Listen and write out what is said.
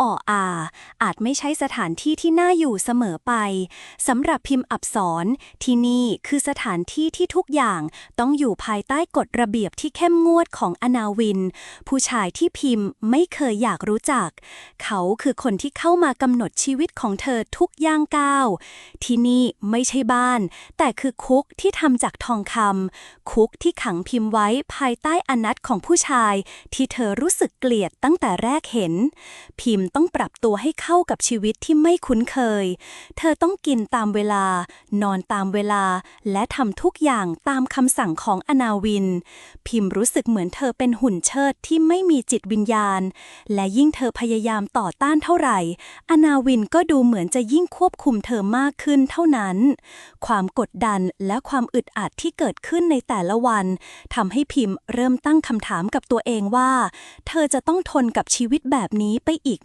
อ่ออา อาจไม่ใช่สถานที่ที่น่าอยู่เสมอไปสำหรับพิมพ์อับสรที่นี่คือสถานที่ที่ทุกอย่างต้องอยู่ภายใต้กฎระเบียบที่เข้มงวดของอนาวิน ผู้ชายที่พิมพ์ไม่เคยอยากรู้จัก เขาคือคนที่เข้ามากำหนดชีวิตของเธอทุกย่างก้าว ที่นี่ไม่ใช่บ้าน แต่คือคุกที่ทำจากทองคำคุกที่ขังพิมพ์ไว้ภายใต้อนัตของผู้ชาย ที่เธอรู้สึกเกลียดตั้งแต่แรกเห็น พิมพ์ต้องปรับตัวให้เข้ากับชีวิตที่ไม่คุ้นเคย เธอต้องกินตามเวลา นอนตามเวลา และทำทุกอย่างตามคำสั่งของอนาวิน พิมพ์รู้สึกเหมือนเธอเป็นหุ่นเชิดที่ไม่มีจิตวิญญาณ และยิ่งเธอพยายามต่อต้านเท่าไหร่ อนาวินก็ดูเหมือนจะยิ่งควบคุมเธอมากขึ้นเท่านั้น ความกดดันและความอึดอัดที่เกิดขึ้นในแต่ละวันทำให้พิมพ์เริ่มตั้งคำถามกับตัวเองว่า เธอจะต้องทนกับชีวิตแบบนี้ไปอีก